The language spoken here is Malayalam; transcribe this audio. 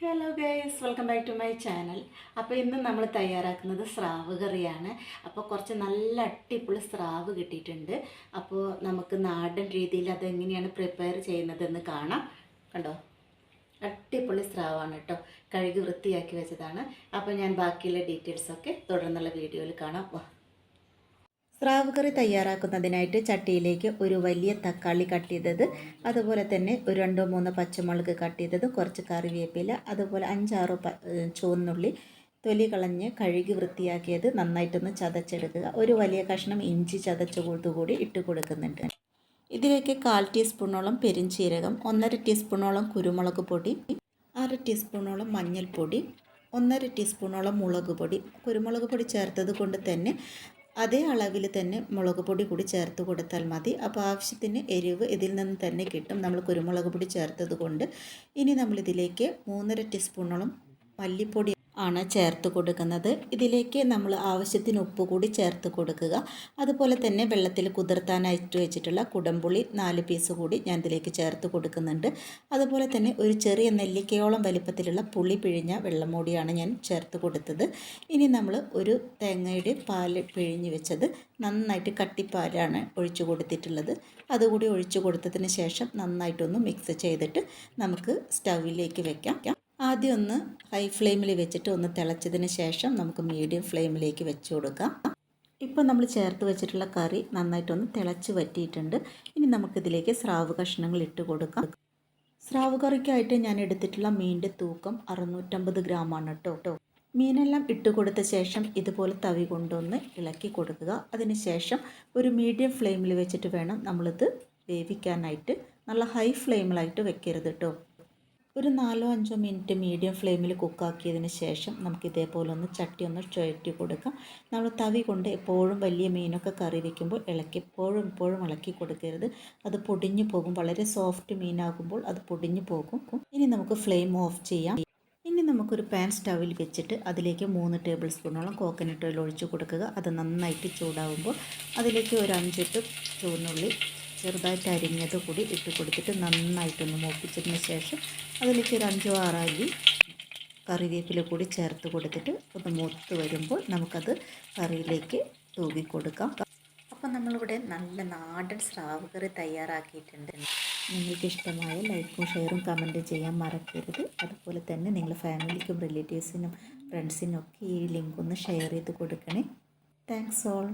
Hello guys welcome back to my channel അപ്പോൾ ഇന്ന് നമ്മൾ തയ്യാറാക്കുന്നത് സ്രാവ് കറിയാണ്. അപ്പോൾ കുറച്ച് നല്ല അട്ടിപ്പൊളി സ്രാവ് കിട്ടിയിട്ടുണ്ട്. അപ്പോൾ നമുക്ക് നാടൻ രീതിയിൽ അതെങ്ങനെയാണ് പ്രിപ്പയർ ചെയ്യുന്നതെന്ന് കാണാം. കണ്ടോ? അട്ടിപ്പൊളി സ്രാവാണ് കേട്ടോ. കഴുകി വൃത്തിയാക്കി വെച്ചതാണ്. അപ്പോൾ ഞാൻ ബാക്കിയുള്ള ഡീറ്റെയിൽസൊക്കെ തുടർന്നുള്ള വീഡിയോയിൽ കാണാം. സ്രാവ് കറി തയ്യാറാക്കുന്നതിനായിട്ട് ചട്ടിയിലേക്ക് ഒരു വലിയ തക്കാളി കട്ട് ചെയ്തത്. അതുപോലെ തന്നെ ഒരു രണ്ടോ മൂന്നോ പച്ചമുളക് കട്ട് ചെയ്തത്. കുറച്ച് കറിവേപ്പില അതുപോലെ അഞ്ചാറോ ചുവന്നുള്ളി തൊലി കളഞ്ഞ് കഴുകി വൃത്തിയാക്കിയത് നന്നായിട്ടൊന്ന് ചതച്ചെടുക്കുക. ഒരു വലിയ കഷ്ണം ഇഞ്ചി ചതച്ച കൂടി ഇട്ട് കൊടുക്കുന്നുണ്ട്. ഇതിലേക്ക് കാൽ ടീസ്പൂണോളം പെരിഞ്ചീരകം ഒന്നര ടീസ്പൂണോളം കുരുമുളക് പൊടി അര ടീസ്പൂണോളം മഞ്ഞൾപ്പൊടി ഒന്നര ടീസ്പൂണോളം മുളക് പൊടി. കുരുമുളക് പൊടി ചേർത്തത് കൊണ്ട് തന്നെ അതേ അളവിൽ തന്നെ മുളക് പൊടി കൂടി ചേർത്ത് കൊടുത്താൽ മതി. അപ്പോൾ ആവശ്യത്തിന് എരിവ് ഇതിൽ നിന്ന് തന്നെ കിട്ടും. നമ്മൾ കുരുമുളക് പൊടി ചേർത്തത് കൊണ്ട്. ഇനി നമ്മളിതിലേക്ക് മൂന്നര ടീസ്പൂണോളം മല്ലിപ്പൊടി ആണ് ചേർത്ത് കൊടുക്കുന്നത്. ഇതിലേക്ക് നമ്മൾ ആവശ്യത്തിന് ഉപ്പ് കൂടി ചേർത്ത് കൊടുക്കുക. അതുപോലെ തന്നെ വെള്ളത്തിൽ കുതിർത്താനായിട്ട് വെച്ചിട്ടുള്ള കുടംപുളി നാല് പീസ് കൂടി ഞാൻ ഇതിലേക്ക് ചേർത്ത് കൊടുക്കുന്നുണ്ട്. അതുപോലെ തന്നെ ഒരു ചെറിയ നെല്ലിക്കയോളം വലിപ്പത്തിലുള്ള പുളി പിഴിഞ്ഞ വെള്ളമോടിയാണ് ഞാൻ ചേർത്ത് കൊടുത്തത്. ഇനി നമ്മൾ ഒരു തേങ്ങയുടെ പാൽ പിഴിഞ്ഞ് വെച്ചത് നന്നായിട്ട് കട്ടിപ്പാലാണ് ഒഴിച്ചു കൊടുത്തിട്ടുള്ളത്. അതുകൂടി ഒഴിച്ചു കൊടുത്തതിന് ശേഷം നന്നായിട്ടൊന്ന് മിക്സ് ചെയ്തിട്ട് നമുക്ക് സ്റ്റൗവിലേക്ക് വെക്കാം. ആദ്യം ഒന്ന് ഹൈ ഫ്ലെയിമിൽ വെച്ചിട്ട് ഒന്ന് തിളച്ചതിന് ശേഷം നമുക്ക് മീഡിയം ഫ്ലെയിമിലേക്ക് വെച്ച് കൊടുക്കാം. ഇപ്പോൾ നമ്മൾ ചേർത്ത് വെച്ചിട്ടുള്ള കറി നന്നായിട്ടൊന്ന് തിളച്ച് വറ്റിയിട്ടുണ്ട്. ഇനി നമുക്കിതിലേക്ക് സ്രാവ് കഷ്ണങ്ങൾ ഇട്ട് കൊടുക്കാം. സ്രാവ് കറിക്കായിട്ട് ഞാൻ എടുത്തിട്ടുള്ള മീനിന്റെ തൂക്കം അറുന്നൂറ്റമ്പത് ഗ്രാമാണ് കേട്ടോ. കേട്ടോ മീനെല്ലാം ഇട്ട് കൊടുത്ത ശേഷം ഇതുപോലെ തവി കൊണ്ടൊന്ന് ഇളക്കി കൊടുക്കുക. അതിന് ശേഷം ഒരു മീഡിയം ഫ്ലെയിമിൽ വെച്ചിട്ട് വേണം നമ്മളിത് വേവിക്കാനായിട്ട്. നല്ല ഹൈ ഫ്ലെയിമിലായിട്ട് വെക്കരുത് കേട്ടോ. ഒരു നാലോ അഞ്ചോ മിനിറ്റ് മീഡിയം ഫ്ലെയിമിൽ കുക്കാക്കിയതിന് ശേഷം നമുക്ക് ഇതേപോലെ ഒന്ന് ചട്ടി ഒന്ന് ചുഴറ്റി കൊടുക്കാം. നമ്മൾ തവി കൊണ്ട് എപ്പോഴും വലിയ മീനൊക്കെ കറി വയ്ക്കുമ്പോൾ ഇളക്കി എപ്പോഴും എപ്പോഴും ഇളക്കി കൊടുക്കരുത്. അത് പൊടിഞ്ഞു പോകും. വളരെ സോഫ്റ്റ് മീനാകുമ്പോൾ അത് പൊടിഞ്ഞു പോകും. ഇനി നമുക്ക് ഫ്ലെയിം ഓഫ് ചെയ്യാം. ഇനി നമുക്കൊരു പാൻ സ്റ്റവിൽ വെച്ചിട്ട് അതിലേക്ക് മൂന്ന് ടേബിൾ സ്പൂണോളം കോക്കനട്ട് ഓയിൽ ഒഴിച്ച് കൊടുക്കുക. അത് നന്നായിട്ട് ചൂടാവുമ്പോൾ അതിലേക്ക് ഒരു അഞ്ചെട്ട് ചുവന്നുള്ളി ചെറുതായിട്ട് അരിഞ്ഞത് കൂടി ഇട്ട് കൊടുത്തിട്ട് നന്നായിട്ടൊന്ന് മൂപ്പിച്ചതിന് ശേഷം അതിലേക്ക് ഒരു അഞ്ചോ ആറോ അല്ലി കറിവേപ്പില കൂടി ചേർത്ത് കൊടുത്തിട്ട് ഒന്ന് മൂത്ത് വരുമ്പോൾ നമുക്കത് കറിയിലേക്ക് തൂവി കൊടുക്കാം. അപ്പം നമ്മളിവിടെ നല്ല നാടൻ സ്രാവ് കറി തയ്യാറാക്കിയിട്ടുണ്ട്. നിങ്ങൾക്ക് ഇഷ്ടമായ ലൈക്കും ഷെയറും കമന്റും ചെയ്യാൻ മറക്കരുത്. അതുപോലെ തന്നെ നിങ്ങൾ ഫാമിലിക്കും റിലേറ്റീവ്സിനും ഫ്രണ്ട്സിനും ഒക്കെ ഈ ലിങ്ക് ഒന്ന് ഷെയർ ചെയ്ത് കൊടുക്കണേ. Thanks all.